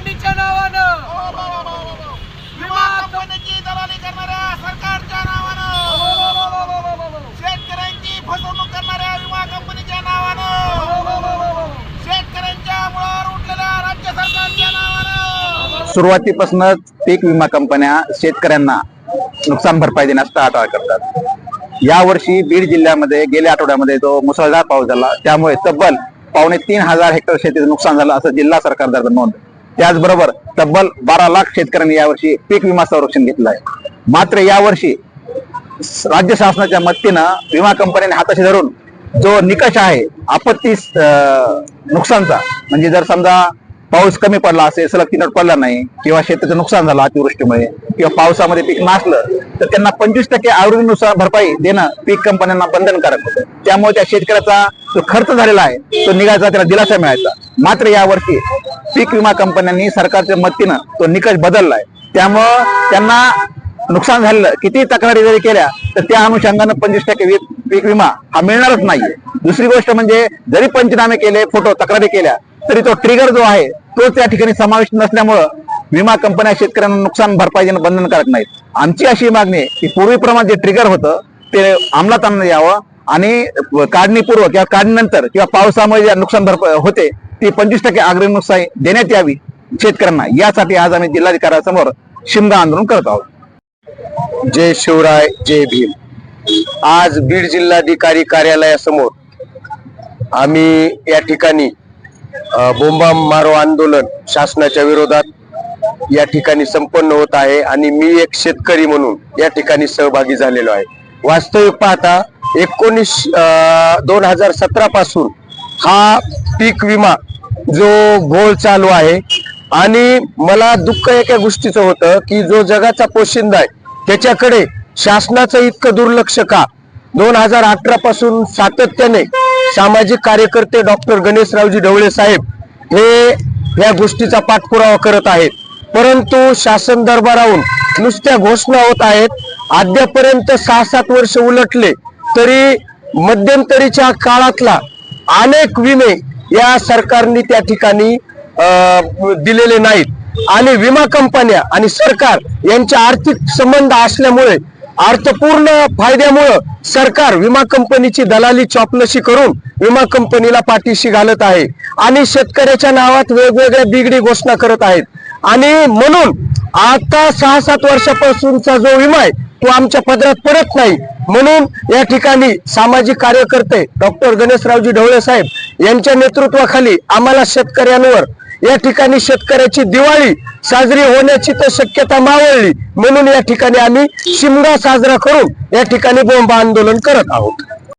कंपनीच्या नावानं विमा कंपनीची दलाली करणाऱ्या सरकारच्या नावानं शेतकऱ्यांची फसवणूक करणाऱ्या विमा कंपनीच्या नावानं शेतकऱ्यांच्या मुळावर उठलेल्या राज्य सरकारच्या नावानं सुरुवातीपासूनच पीक विमा कंपन्या शेतकऱ्यांना नुकसान भरपाई देण्यास टाळाटाळ करतात यावर्षी बीड जिल्ह्यामध्ये गेल्या आठवड्यामध्ये जो मुसळधार पाऊस झाला त्यामुळे तब्बल पावणे तीन हजार हेक्टर शेतीचं नुकसान झालं असं जिल्हा सरकार नोंद त्याचबरोबर तब्बल बारा लाख शेतकऱ्यांनी यावर्षी पीक विमा संरक्षण घेतलं आहे मात्र यावर्षी राज्य शासनाच्या मदतीनं विमा कंपन्यांनी हाताशी धरून जो निकष आहे आपत्ती नुकसानचा म्हणजे जर समजा पाऊस कमी पडला असेल सलग तिनट पडला नाही किंवा शेताचं नुकसान झालं अतिवृष्टीमुळे किंवा पावसामध्ये पीक नासलं तर त्यांना पंचवीस टक्के आवृत्तीनुसार भरपाई देणं पीक कंपन्यांना बंधनकारक होतं. त्यामुळे त्या शेतकऱ्याचा जो खर्च झालेला आहे तो निघायचा त्याला दिलासा मिळायचा. मात्र यावर्षी पीक विमा कंपन्यांनी सरकारच्या मदतीनं तो निकष बदललाय. त्यामुळं त्यांना नुकसान झालेलं किती तक्रारी जरी केल्या तर त्या अनुषंगानं पंचवीस टक्के पीक विमा हा मिळणारच नाहीये. दुसरी गोष्ट म्हणजे जरी पंचनामे केले फोटो तक्रारी केल्या तरी तो ट्रिगर जो आहे तो त्या ठिकाणी समाविष्ट नसल्यामुळं विमा कंपन्या शेतकऱ्यांना नुकसान भरपाई देणं बंधनकारक नाहीत. आमची अशी मागणी आहे की पूर्वीप्रमाणे जे ट्रिगर होतं ते अंमलात आणणं यावं आणि काढणीपूर्व किंवा काढणीनंतर किंवा पावसामुळे जे नुकसान भरपाई होते ती पंचवीस टक्के अग्रिम देण्यात यावी शेतकऱ्यांना. यासाठी आज आम्ही जिल्हाधिकाऱ्यासमोर शिमगा आंदोलन करत आहोत. जय शिवराय जय भीम. आज बीड जिल्हाधिकारी कार्यालयासमोर आम्ही या ठिकाणी बोंबा मारो आंदोलन शासनाच्या विरोधात या ठिकाणी संपन्न होत आहे आणि मी एक शेतकरी म्हणून या ठिकाणी सहभागी झालेलो आहे. वास्तविक पाहता एकोणीस दोन हजार सतरा पासून हा पीक विमा जो घोळ चालू आहे. आणि मला दुःख एका गोष्टीचं होतं की जो जगाचा पोशिंदा आहे त्याच्याकडे शासनाचं इतकं दुर्लक्ष का? दोन हजार अठरा पासून सातत्याने सामाजिक कार्यकर्ते डॉक्टर गणेशरावजी ढवळे साहेब हे या गोष्टीचा पाठपुरावा करत आहेत. परंतु शासन दरबाराहून नुसत्या घोषणा होत आहेत. अद्यापर्यंत सहा सात वर्ष उलटले तरी मध्यंतरीच्या काळातला अनेक विमे या सरकारने त्या ठिकाणी दिलेले नाहीत. आणि विमा कंपन्या आणि सरकार यांचे आर्थिक संबंध असल्यामुळे अर्थपूर्ण फायद्यामुळं सरकार विमा कंपनीची दलाली चॉपलशी करून विमा कंपनीला पाठीशी घालत आहे. आणि शेतकऱ्याच्या नावात वेगवेगळ्या बिगडी घोषणा करत आहेत. आणि म्हणून आता सहा सात वर्षापासूनचा जो विमा आहे तो आमच्या पदरात पडत नाही. म्हणून या ठिकाणी सामाजिक कार्यकर्ते डॉक्टर गणेशरावजी ढवळे साहेब यांच्या नेतृत्वाखाली आम्हाला शेतकऱ्यांवर या ठिकाणी शेतकऱ्याची दिवाळी साजरी होण्याची तर शक्यता मावळली. म्हणून या ठिकाणी आम्ही शिमगा साजरा करून या ठिकाणी बोंब आंदोलन करत आहोत.